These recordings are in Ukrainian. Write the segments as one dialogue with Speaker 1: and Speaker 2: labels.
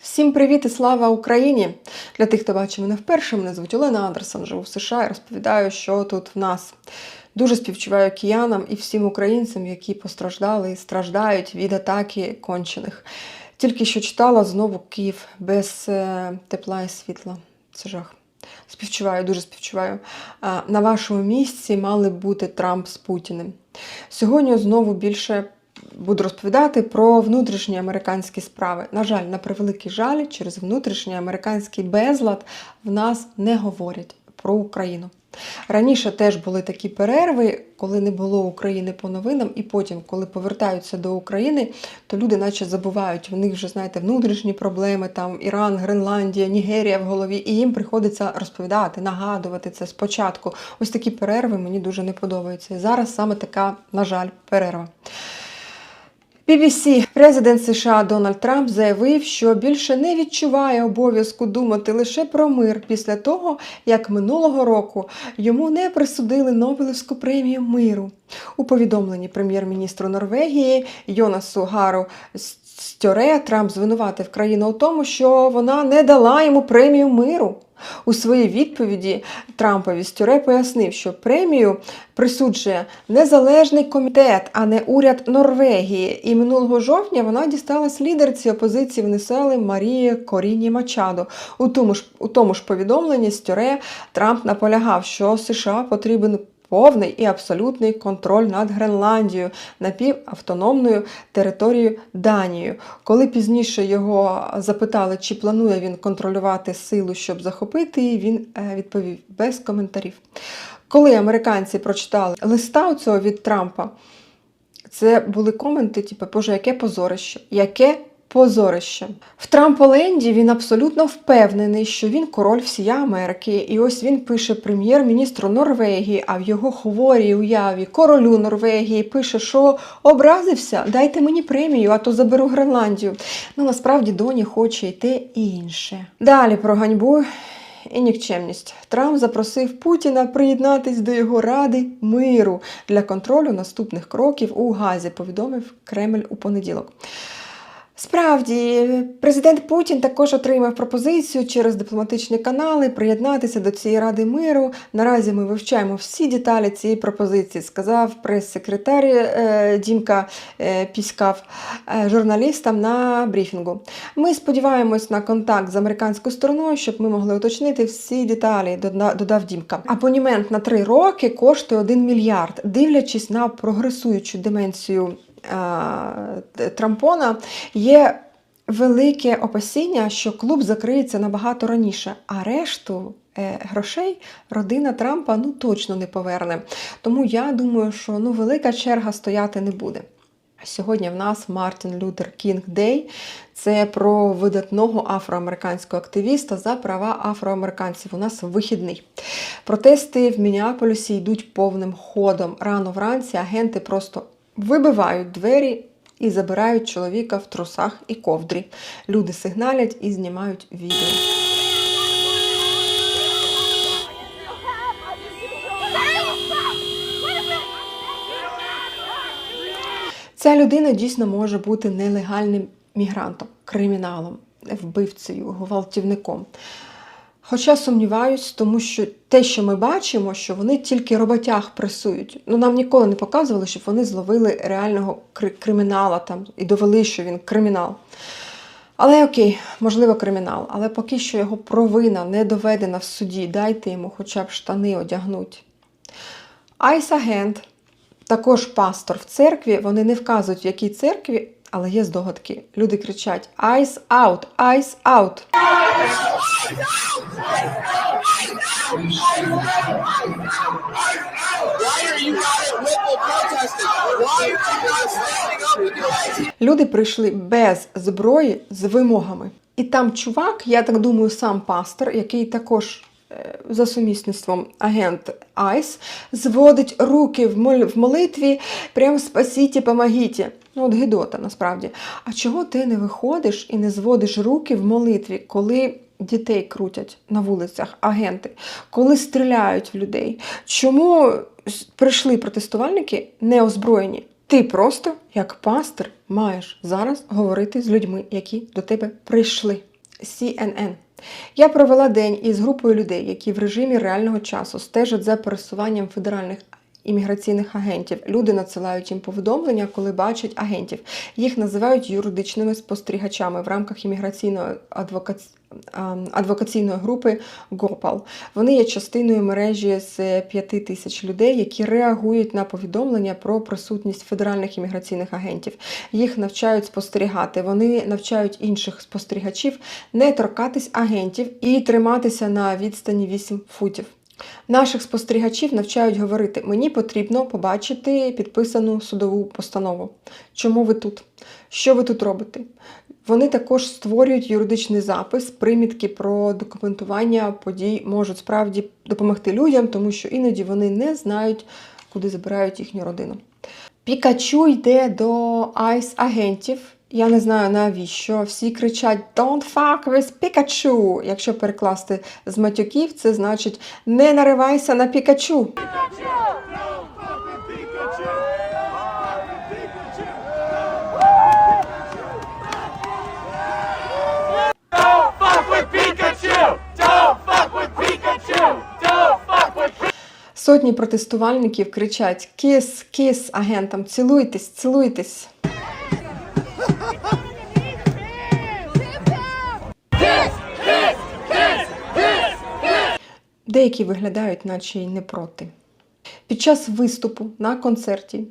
Speaker 1: Всім привіт і слава Україні! Для тих, хто бачив мене вперше, мене звуть Олена Андерсон, живу в США і розповідаю, що тут в нас. Дуже співчуваю киянам і всім українцям, які постраждали і страждають від атаки кончених. Тільки що читала знову Київ без е, тепла і світла. Це жах. Співчуваю, дуже співчуваю. На вашому місці мали бути Трамп з Путіним. Сьогодні знову більше буду розповідати про внутрішні американські справи. На жаль, на превеликий жаль, через внутрішній американський безлад в нас не говорять про Україну. Раніше теж були такі перерви, коли не було України по новинам, і потім, коли повертаються до України, то люди наче забувають. В них вже, знаєте, внутрішні проблеми, там Іран, Гренландія, Нігерія в голові, і їм приходиться розповідати, нагадувати це спочатку. Ось такі перерви мені дуже не подобаються. І зараз саме така, на жаль, перерва. BBC. Президент США Дональд Трамп заявив, що більше не відчуває обов'язку думати лише про мир після того, як минулого року йому не присудили Нобелівську премію миру. У повідомленні прем'єр-міністру Норвегії Йонасу Гару Стьоре Трамп звинуватив країну у тому, що вона не дала йому премію миру. У своїй відповіді Трампові Стюре пояснив, що премію присуджує незалежний комітет, а не уряд Норвегії. І минулого жовтня вона дісталась лідерці опозиції Венесуели Марії Коріні Мачадо. У тому ж у тому ж повідомленні Стюре Трамп наполягав, що США потрібен повний і абсолютний контроль над Гренландією, напівавтономною територією Данією. Коли пізніше його запитали, чи планує він контролювати силу, щоб захопити її, він е, відповів без коментарів. Коли американці прочитали листа цього від Трампа, це були коменти, типу, Боже, яке позорище, яке позорище. В Трамполенді він абсолютно впевнений, що він король всієї Америки. І ось він пише прем'єр-міністру Норвегії, а в його хворій уяві королю Норвегії пише, що образився, дайте мені премію, а то заберу Гренландію. Ну насправді доні хоче й те інше. Далі про ганьбу. І нікчемність. Трамп запросив Путіна приєднатись до його ради миру для контролю наступних кроків у Газі, повідомив Кремль у понеділок. Справді, президент Путін також отримав пропозицію через дипломатичні канали приєднатися до цієї ради миру. Наразі ми вивчаємо всі деталі цієї пропозиції, сказав прес-секретар е, Дімка е, Піскав е, журналістам на брифінгу. Ми сподіваємось на контакт з американською стороною, щоб ми могли уточнити всі деталі, додав Дімка. Абонімент на три роки коштує 1 мільярд, дивлячись на прогресуючу дименсію. Трампона є велике опасіння, що клуб закриється набагато раніше, а решту е, грошей родина Трампа ну точно не поверне. Тому я думаю, що ну велика черга стояти не буде. Сьогодні в нас Мартін Лютер Кінг Дей. Це про видатного афроамериканського активіста за права афроамериканців. У нас вихідний. Протести в Мініаполісі йдуть повним ходом. Рано вранці агенти просто вибивають двері і забирають чоловіка в трусах і ковдрі. Люди сигналять і знімають відео. Ця людина дійсно може бути нелегальним мігрантом, криміналом, вбивцею, гвалтівником. Хоча сумніваюсь, тому що те, що ми бачимо, що вони тільки роботяг пресують. Ну нам ніколи не показували, щоб вони зловили реального кримінала там і довели, що він кримінал. Але окей, можливо, кримінал. Але поки що його провина не доведена в суді, дайте йому хоча б штани одягнуть. Айс-агент, також пастор в церкві, вони не вказують, в якій церкві, але є здогадки. Люди кричать: Айс аут, айс аут. Люди прийшли без зброї з вимогами. І там чувак, я так думаю, сам пастор, який також за сумісництвом агент Айс, зводить руки в молитві, прям спасіті, помогіте. Ну, от Гедота, насправді. А чого ти не виходиш і не зводиш руки в молитві, коли дітей крутять на вулицях агенти, коли стріляють в людей? Чому прийшли протестувальники неозброєні? Ти просто, як пастор, маєш зараз говорити з людьми, які до тебе прийшли. CNN. Я провела день із групою людей, які в режимі реального часу стежать за пересуванням федеральних імміграційних агентів. Люди надсилають їм повідомлення, коли бачать агентів. Їх називають юридичними спостерігачами в рамках імміграційної адвокаці... ем, адвокаційної групи ГОПАЛ. Вони є частиною мережі з 5 тисяч людей, які реагують на повідомлення про присутність федеральних імміграційних агентів. Їх навчають спостерігати. Вони навчають інших спостерігачів не торкатись агентів і триматися на відстані 8 футів. Наших спостерігачів навчають говорити: мені потрібно побачити підписану судову постанову. Чому ви тут? Що ви тут робите? Вони також створюють юридичний запис, примітки про документування подій можуть справді допомогти людям, тому що іноді вони не знають, куди забирають їхню родину. Пікачу йде до айс-агентів. Я не знаю навіщо. Всі кричать Don't fuck with Pikachu. Якщо перекласти з матюків, це значить не наривайся на Пікачу. Сотні протестувальників кричать Кіс, кіс агентам, цілуйтесь, цілуйтесь. Деякі виглядають, наче й не проти. Під час виступу на концерті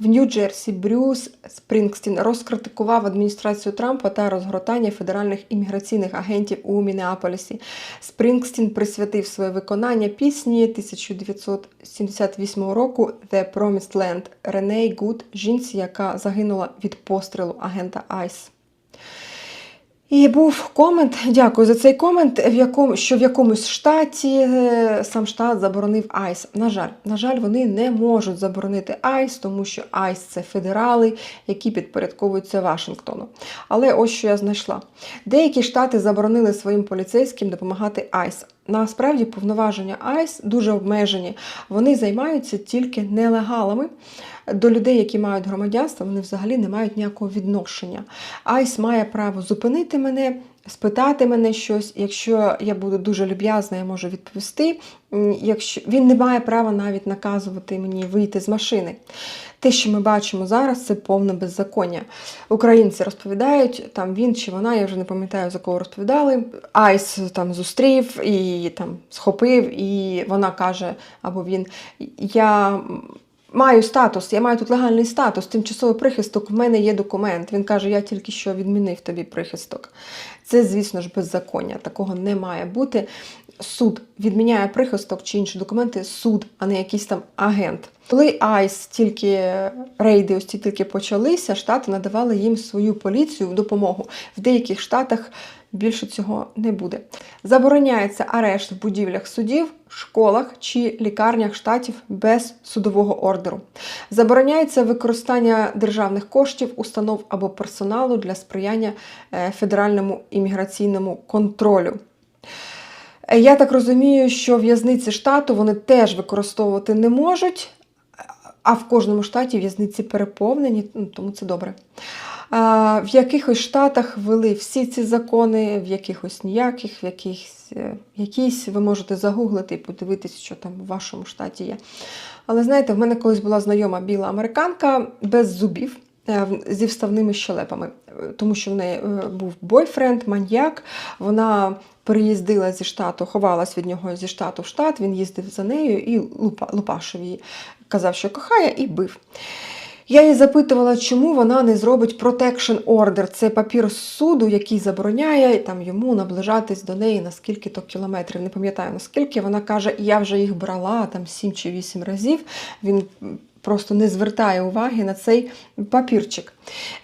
Speaker 1: в Нью-Джерсі Брюс Спрінгстін розкритикував адміністрацію Трампа та розгортання федеральних імміграційних агентів у Мінеаполісі. Спрінгстін присвятив своє виконання пісні 1978 року The Promised Land Реней Гуд, жінці, яка загинула від пострілу агента Айс. І був комент, дякую за цей комент, в якому, що в якомусь штаті е, сам штат заборонив Айс. На жаль, на жаль, вони не можуть заборонити Айс, тому що Айс це федерали, які підпорядковуються Вашингтону. Але ось що я знайшла: деякі штати заборонили своїм поліцейським допомагати Айс. Насправді повноваження Айс дуже обмежені. Вони займаються тільки нелегалами. До людей, які мають громадянство, вони взагалі не мають ніякого відношення. Айс має право зупинити мене, спитати мене щось. Якщо я буду дуже люб'язна, я можу відповісти. Якщо він не має права навіть наказувати мені вийти з машини. Те, що ми бачимо зараз, це повне беззаконня. Українці розповідають, там він чи вона, я вже не пам'ятаю за кого розповідали. Айс там зустрів і там схопив, і вона каже, або він: Я маю статус, я маю тут легальний статус, тимчасовий прихисток, в мене є документ. Він каже, я тільки що відмінив тобі прихисток. Це, звісно ж, беззаконня. Такого не має бути. Суд відміняє прихисток чи інші документи, суд, а не якийсь там агент. Коли Айс тільки рейди ось ці тільки почалися, штати надавали їм свою поліцію в допомогу. В деяких штатах більше цього не буде. Забороняється арешт в будівлях судів, школах чи лікарнях штатів без судового ордеру. Забороняється використання державних коштів, установ або персоналу для сприяння е, федеральному імміграційному контролю. Е, Я так розумію, що в'язниці штату вони теж використовувати не можуть, а в кожному штаті в'язниці переповнені, ну, тому це добре. В якихось штатах ввели всі ці закони, в якихось ніяких, в якихось, е, якісь ви можете загуглити і подивитися, що там в вашому штаті є. Але знаєте, в мене колись була знайома біла американка без зубів. Е, Зі вставними щелепами, тому що в неї е, був бойфренд, маньяк. Вона переїздила зі штату, ховалась від нього зі штату в штат. Він їздив за нею і лупа, лупашив її, казав, що кохає, і бив. Я її запитувала, чому вона не зробить protection order. Це папір з суду, який забороняє там, йому наближатись до неї на скільки-то кілометрів. Не пам'ятаю наскільки. Вона каже, я вже їх брала там 7 чи 8 разів. Він просто не звертає уваги на цей папірчик.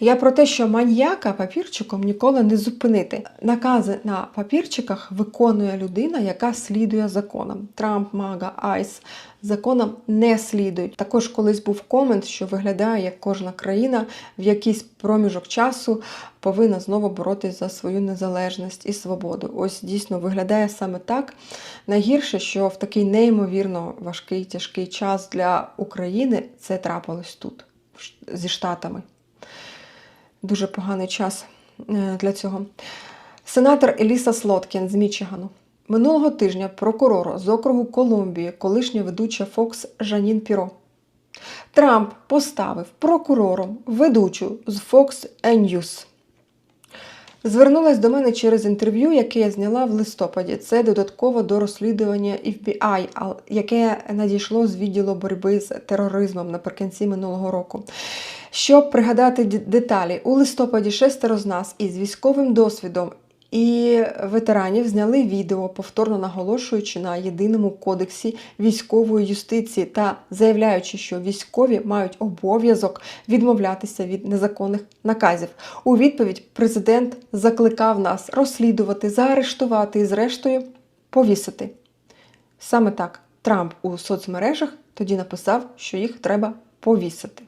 Speaker 1: Я про те, що маньяка папірчиком ніколи не зупинити. Накази на папірчиках виконує людина, яка слідує законам. Трамп, Мага, Айс законам не слідують. Також колись був комент, що виглядає, як кожна країна в якийсь проміжок часу повинна знову боротись за свою незалежність і свободу. Ось дійсно виглядає саме так. Найгірше, що в такий неймовірно важкий тяжкий час для України це трапилось тут. зі Штатами. Дуже поганий час е, для цього. Сенатор Еліса Слоткін з Мічигану. Минулого тижня прокурор з округу Колумбії, колишня ведуча Фокс Жанін Піро. Трамп поставив прокурором ведучу з Fox News. Звернулась до мене через інтерв'ю, яке я зняла в листопаді. Це додатково до розслідування FBI, яке надійшло з відділу боротьби з тероризмом наприкінці минулого року. Щоб пригадати деталі, у листопаді шестеро з нас із військовим досвідом і ветеранів зняли відео, повторно наголошуючи на єдиному кодексі військової юстиції та заявляючи, що військові мають обов'язок відмовлятися від незаконних наказів. У відповідь президент закликав нас розслідувати, заарештувати і, зрештою, повісити. Саме так Трамп у соцмережах тоді написав, що їх треба повісити.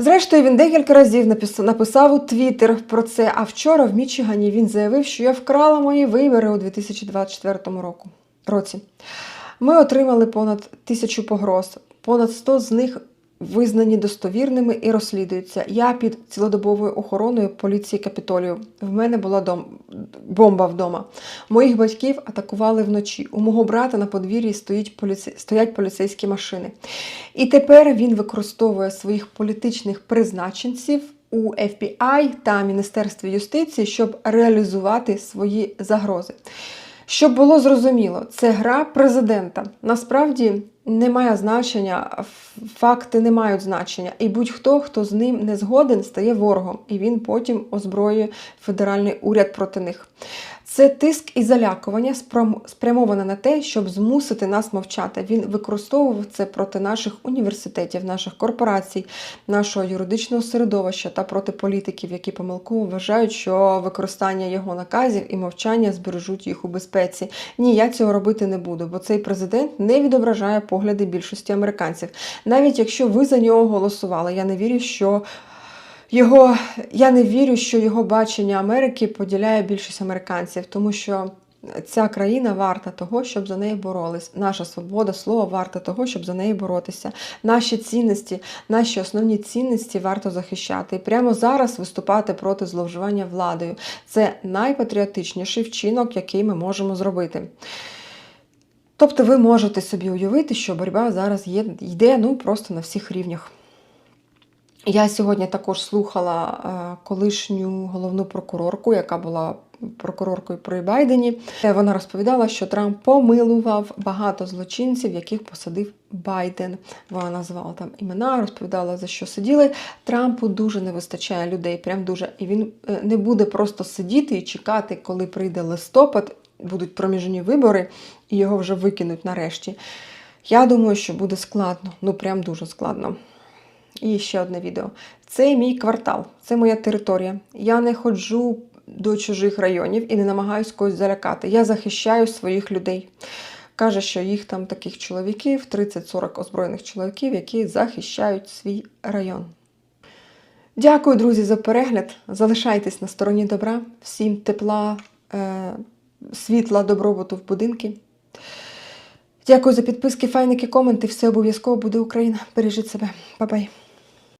Speaker 1: Зрештою, він декілька разів напис- написав у Твіттер про це, а вчора в Мічигані він заявив, що я вкрала мої вибори у 2024 року. році. Ми отримали понад тисячу погроз, понад 100 з них визнані достовірними і розслідуються. Я під цілодобовою охороною поліції Капітолію. В мене була дом... бомба вдома. Моїх батьків атакували вночі. У мого брата на подвір'ї стоїть поліці... стоять поліцейські машини. І тепер він використовує своїх політичних призначенців у FBI та Міністерстві юстиції, щоб реалізувати свої загрози. Щоб було зрозуміло, це гра президента. Насправді не має значення, факти не мають значення. І будь-хто, хто з ним не згоден, стає ворогом, і він потім озброює федеральний уряд проти них. Це тиск і залякування спрямоване на те, щоб змусити нас мовчати. Він використовував це проти наших університетів, наших корпорацій, нашого юридичного середовища та проти політиків, які помилково вважають, що використання його наказів і мовчання збережуть їх у безпеці. Ні, я цього робити не буду, бо цей президент не відображає погляди більшості американців. Навіть якщо ви за нього голосували, я не вірю, що його я не вірю, що його бачення Америки поділяє більшість американців, тому що ця країна варта того, щоб за неї боролись. Наша свобода слова варта того, щоб за неї боротися. Наші цінності, наші основні цінності варто захищати. І прямо зараз виступати проти зловживання владою. Це найпатріотичніший вчинок, який ми можемо зробити. Тобто ви можете собі уявити, що боротьба зараз є, йде ну, просто на всіх рівнях. Я сьогодні також слухала е, колишню головну прокурорку, яка була прокуроркою при Байдені. Е, Вона розповідала, що Трамп помилував багато злочинців, яких посадив Байден. Вона назвала там імена, розповідала за що сиділи. Трампу дуже не вистачає людей, прям дуже. І він е, не буде просто сидіти і чекати, коли прийде листопад, будуть проміжні вибори, і його вже викинуть нарешті. Я думаю, що буде складно, ну прям дуже складно. І ще одне відео. Це мій квартал, це моя територія. Я не ходжу до чужих районів і не намагаюсь когось залякати. Я захищаю своїх людей. Каже, що їх там таких чоловіків, 30-40 озброєних чоловіків, які захищають свій район. Дякую, друзі, за перегляд. Залишайтесь на стороні добра. Всім тепла, е, світла, добробуту в будинки. Дякую за підписки, файники, коменти. Все обов'язково буде Україна. Бережіть себе. Па-бай.